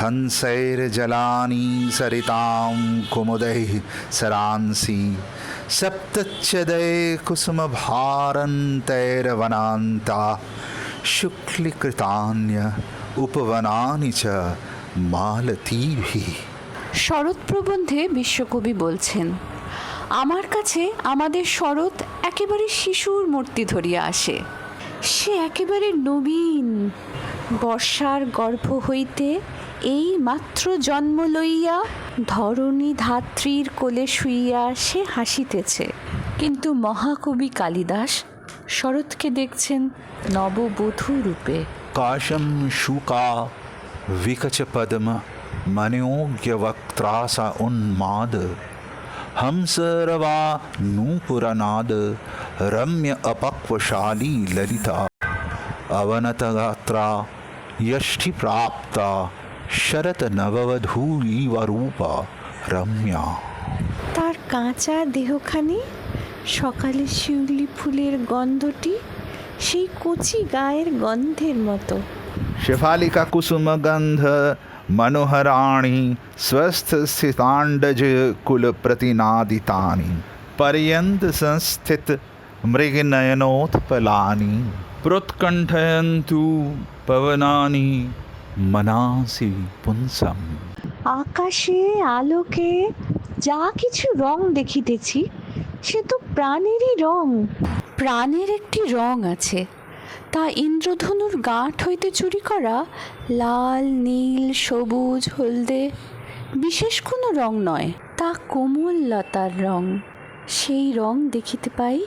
हंसैर्जलानि सरितां कुमुदैः सरांसि सप्तच्छदय कुसुमभारन्तैर्वनान्ता शुक्लीकृतान्य उपवनानि च मालतीभिः শরৎ প্রবন্ধে বিশ্বকবি বলছেন আমার কাছে আমাদের শরৎ একেবারে শিশুর মূর্তি ধরিয়া আসে সে একেবারে নবীন বর্ষার গর্ভ হইতে এই মাত্র জন্ম লইয়া ধরণী ধাত্রীর কোলে শুইয়া সে হাসিতেছে কিন্তু মহাকবি কালিদাস শরৎকে দেখছেন নববধূ রূপে काशं शुका विकचपद्म मनोज्ञवक्त्रास उन्माद हंसरवा नूपुरनाद रम्य अपक्वशाली ललिता अवनतगात्रा यष्टिप्राप्ता शरतनववधूरीवरूपा रम्या তার কাঁচা দেহখানি সকালে শিউলি ফুলের গন্ধটি সেই কচি গায়ের গন্ধের মতো शिफालिका कुसुमगन्ध मनोहराणि स्वस्थस्थिताण्डज कुलप्रतिनादितानि पर्यन्त संस्थित मृगनयनोत्पलानि प्रोत्कण्ठयन्तु पवनानि মনাসি পুনসম। আকাশে আলোকে যা কিছু রং দেখিতেছি সে তো প্রাণেরই রং। প্রাণের একটি রং আছে। তা ইন্দ্রধনুর গাঁট হইতে চুরি করা লাল নীল সবুজ হলদে বিশেষ কোনো রং নয় তা কোমল লতার রং। সেই রং দেখিতে পাই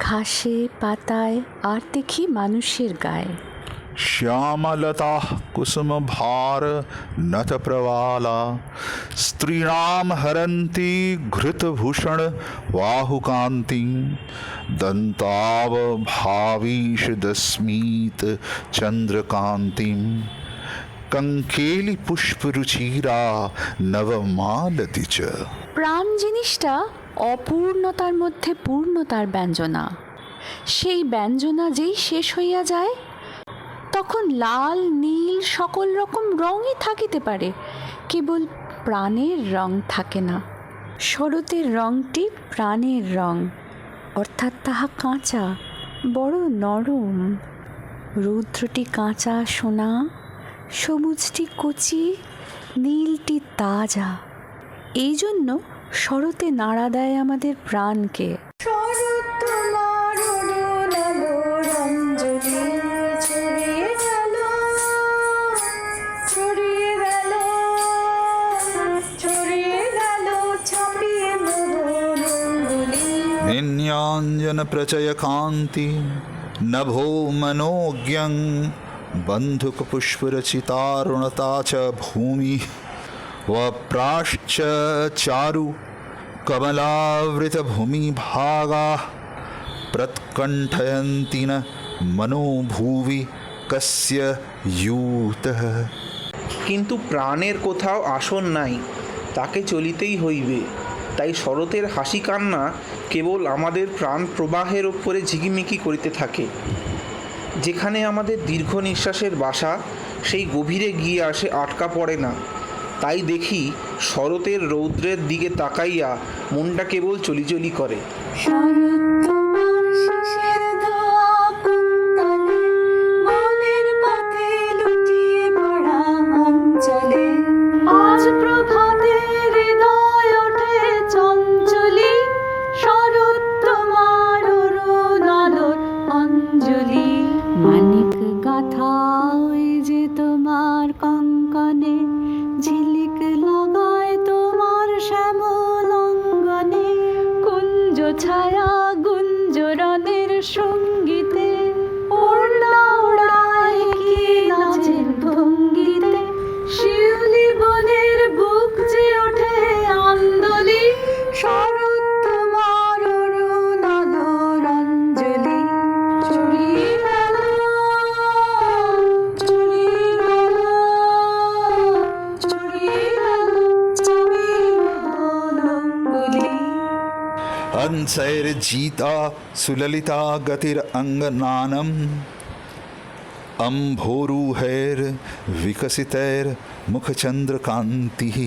ঘাসে পাতায় আর দেখি মানুষের গায়ে। श्यामलताः कुसुमभार नतप्रवाला स्त्रीणां हरन्ति घृतभूषण वाहुकान्तिं दन्तावभावीषदस्मीत चन्द्रकान्तिं कङ्केलिपुष्परुचिरा नवमालति च প্রাণ জিনিসটা অপূর্ণতার মধ্যে পূর্ণতার ব্যঞ্জনা সেই ব্যঞ্জনা যেই শেষ হইয়া যায় তখন লাল, নীল সকল রকম রঙই থাকিতে পারে। কেবল প্রাণের রং থাকে না। শরতের রংটি প্রাণের রং, অর্থাৎ তাহা কাঁচা, বড় নরম। রৌদ্রটি কাঁচা সোনা, সবুজটি কচি, নীলটি তাজা। এই জন্য শরতে নাড়া দেয় আমাদের প্রাণকে। निन्याञ्जनप्रचयकान्ति नभो मनोज्ञं बन्धुकपुष्परचितारुणता च भूमि वप्राश्च चारु कमलावृतभूमिभागाः प्रत्कण्ठयन्ति न मनोभुवि कस्य यूतः কিন্তু প্রাণের কোথাও আসন নাই তাকে চলিতেই হইবে তাই শরতের হাসি কান্না কেবল আমাদের প্রাণ প্রবাহের ওপরে ঝিকিমিকি করিতে থাকে। যেখানে আমাদের দীর্ঘ নিঃশ্বাসের বাসা, সেই গভীরে গিয়ে আসে আটকা পড়ে না। তাই দেখি শরতের রৌদ্রের দিকে তাকাইয়া মনটা কেবল চলিচলি করে। শরৎ हंसैर्जीता सुललिता गतिरङ्गनानम् अम्भोरुहैर्विकसितैर्मुखचन्द्रकान्तिः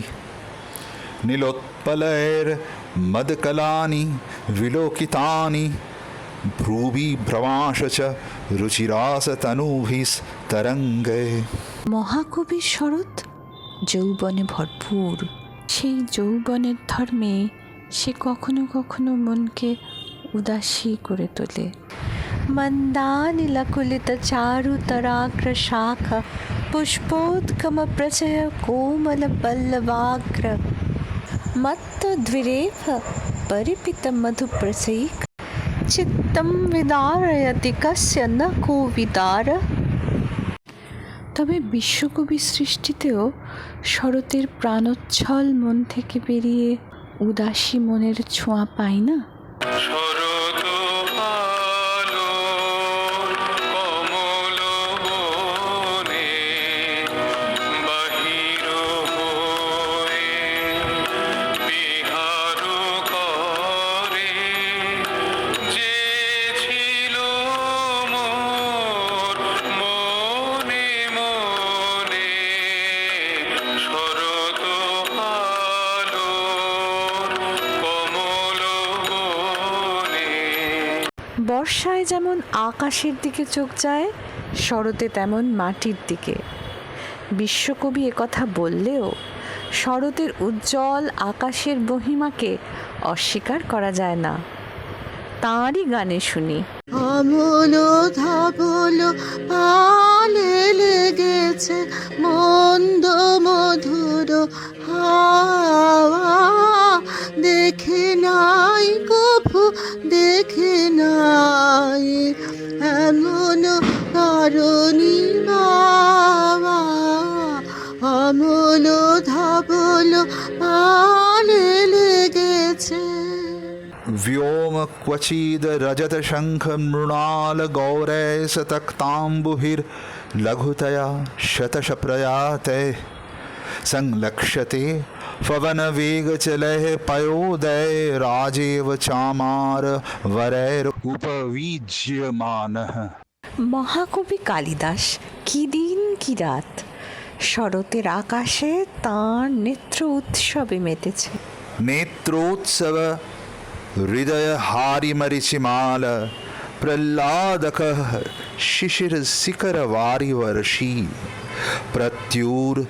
नीलोत्पलैर्मदकलानि विलोकितानि भ्रूवि भ्रवाश च रुचिरासतनुभिस्तरङ्गे মহাকবির শরৎ যৌবনে ভরপুর সেই যৌবনের ধর্মে সে কখনো কখনো মনকে উদাসী করে তোলে। মন্দানিলকুলিত চারুতরাগ্র শাখা, পুষ্পোদ্গম প্রচয় কোমল পল্লবাগ্র মত্তদ্বিরেভ পরিপিত মধুপ্রসৈক চিত্তম বিদারয়তি কস্য ন কোবিদার তবে বিশ্বকবি সৃষ্টিতেও শরতের প্রাণোচ্ছল মন থেকে বেরিয়ে উদাসী মনের ছোঁয়া পাই না? বর্ষায় যেমন আকাশের দিকে চোখ যায়, শরতে তেমন মাটির দিকে। বিশ্বকবি একথা বললেও শরতের উজ্জ্বল আকাশের মহিমাকে অস্বীকার করা যায় না। তাঁরই গানে শুনি। পালে লেগেছে, মন্দ মধুর হাওয়া। করণী বাবা অমল ধবল পালে লেগেছে व्योम क्वचिद् रजतशङ्खमृणालगौरै सतक्ताम्बुभिर्लघुतया शतशप्रयाते संलक्ष्यते पवनवेगचलैः पयोदयराजेव चामार वरैरुपवीज्यमानः মহাকবি কালিদাস কি দিন কি রাত শরতের আকাশে তাঁর নেত্র উৎসবে মেতেছে नेत्रोत्सव हृदय हारिमरिचिमाल प्रह्लादकः शिशिरशिखर वारिवर्षी प्रत्युर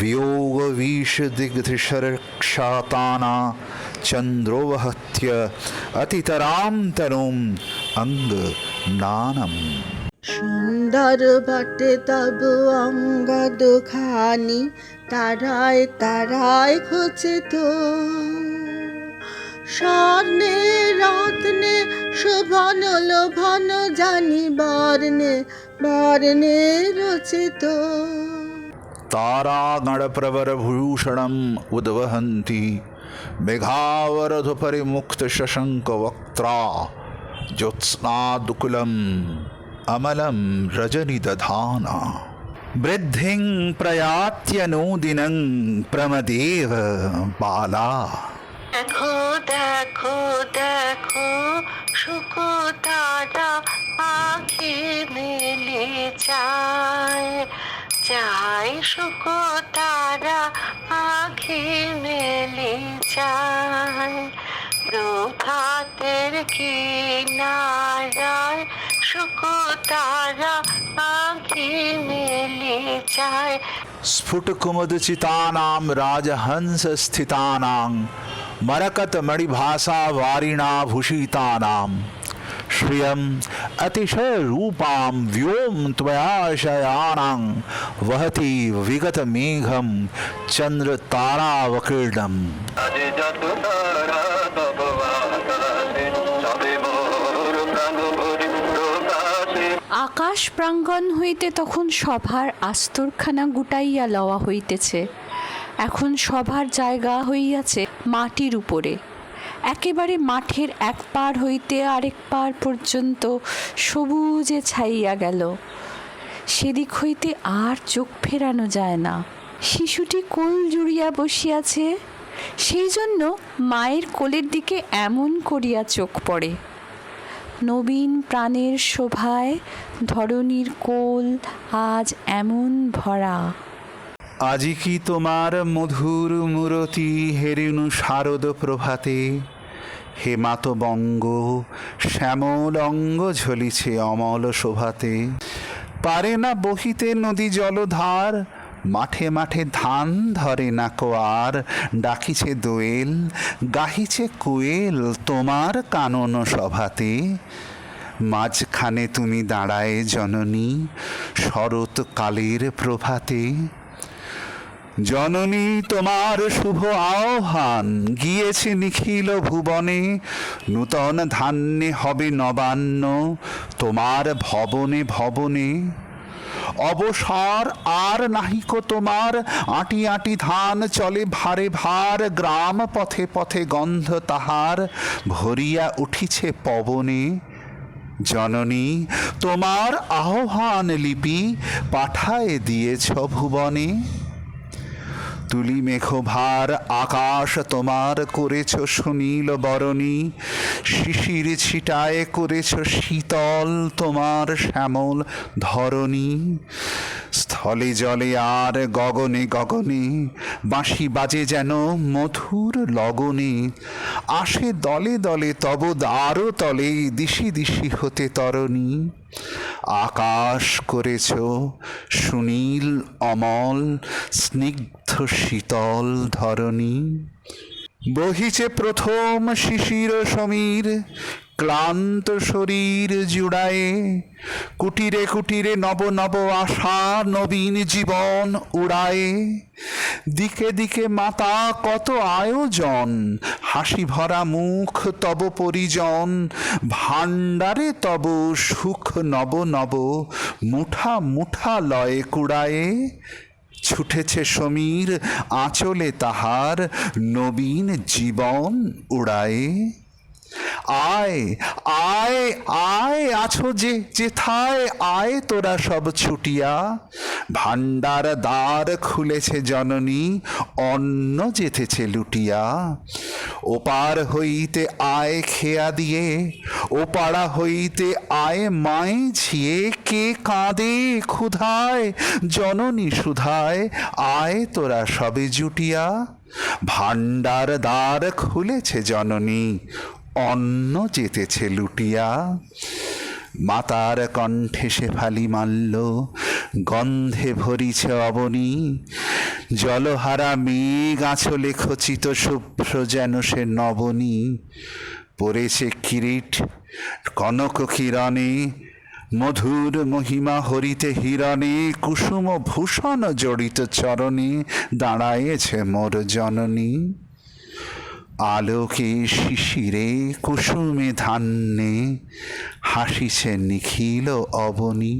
वियोगवीषदिग्धिशरक्षाताना चन्द्रोवहत्य अतितरां तनुम् अङ्ग नानम् সুন্দর বটে তব অঙ্গদ খানি তারায় তারায় খচিত স্বর্ণে রত্নে শোভন লোভন জানি বর্ণে বর্ণে রচিত तारागणप्रवरभूषणम् उद्वहन्ति मेघावरधुपरिमुक्तशशङ्कवक्त्रा ज्योत्स्नादुकुलम् अमलं रजनिदधाना वृद्धिं प्रयात्यनुदिनं प्रमदेव बाला দেখো দেখো দেখো শুকো তারা আখি মেলে চায় চাই শুকো তারা আখি মেলে চায় প্রভাতের কিনারায় শুকো स्फुट कुमुद चितानाम राजहंस स्थितानाम मरकत मणिभाषा वारिणा भूषितानाम श्रियम अतिशय रूपाम व्योम त्वयाशयानां वहति विगत मेघम चंद्र तारा वकीर्णम আকাশ প্রাঙ্গণ হইতে তখন সভার আস্তরখানা গুটাইয়া লওয়া হইতেছে। এখন সভার জায়গা হইয়াছে মাটির উপরে। একেবারে মাঠের এক পার হইতে আরেক পার পর্যন্ত সবুজে ছাইয়া গেল। সেদিক হইতে আর চোখ ফেরানো যায় না। শিশুটি কোল জুড়িয়া বসিয়াছে। সেই জন্য মায়ের কোলের দিকে এমন করিয়া চোখ পড়ে। নবীন প্রাণের শোভায় ধরণীর কোল আজ এমন ভরা। আজি কি তোমার মধুর মূরতি হেরিনু শারদ প্রভাতে? হেমাত বঙ্গ, শ্যামল অঙ্গ ঝলিছে অমল শোভাতে। পারে না বহিতে নদী জলধার মাঠে মাঠে ধান ধরে না কোয়ার ডাকিছে দোয়েল, গাহিছে কোয়েল তোমার কানন সভাতে। মাঝখানে তুমি দাঁড়ায় জননী শরৎকালের প্রভাতে। জননী, তোমার শুভ আহ্বান গিয়েছে নিখিল ভুবনে। নূতন ধান্যে হবে নবান্ন, তোমার ভবনে ভবনে। অবসর আর নাহিক তোমার। আটি আটি ধান চলে ভারে ভার, গ্রাম পথে পথে গন্ধ তাহার। ভরিয়া উঠিছে পবনে, জননী, তোমার আহ্বান লিপি পাঠায় দিয়েছ ভুবনে। তুলি মেঘভার, আকাশ তোমার করেছ সুনীল বরণী। শিশির ছিটায় করেছ শীতল তোমার শ্যামল ধরণী। স্থলে জলে আর গগনে গগনে, বাঁশি বাজে যেন মধুর লগনে। আসে দলে দলে তব দ্বারো তলে, দিশি দিশি হতে তরণী। আকাশ করেছ সুনীল, অমল, স্নিগ্ধ শীতল ধরণী। বহিছে প্রথম শিশির সমীর, ক্লান্ত শরীর জুড়ায়ে। কুটিরে কুটিরে নব নব আশা নবীন জীবন উড়ায়ে। দিকে দিকে মাতা কত আয়োজন, হাসি ভরা মুখ তব পরিজন। ভাণ্ডারে তব সুখ নব নব, মুঠা মুঠা লয়ে কুড়ায়ে। ছুটেছে সমীর আঁচলে তাহার নবীন জীবন উড়ায়ে। আয় আয় আয় আছো যে যেথায় আয় তোরা সব ছুটিয়া। ভাণ্ডার দ্বার খুলেছে জননী, অন্ন যেতেছে লুটিয়া। ওপার হইতে আয় খেয়া দিয়ে, ওপাড়া হইতে আয় মায়ে ঝিয়ে। কে কাঁদে, ক্ষুধায়, জননী সুধায়, আয় তোরা সবে জুটিয়া। ভাণ্ডার দ্বার খুলেছে জননী অন্ন যেতেছে লুটিয়া। মাতার কণ্ঠে সে ফালি মাল্য গন্ধে ভরিছে অবনী। জলহারা মেঘ আঁচলে খচিত শুভ্র যেন সে নবনী। পড়েছে কিরিট কনক কিরণে, মধুর মহিমা হরিতে হিরণে, কুসুম ভূষণ জড়িত চরণে দাঁড়ায়েছে মোর জননী। আলোকে শিশিরে কুসুমে ধান্যে হাসিছে নিখিল অবনী।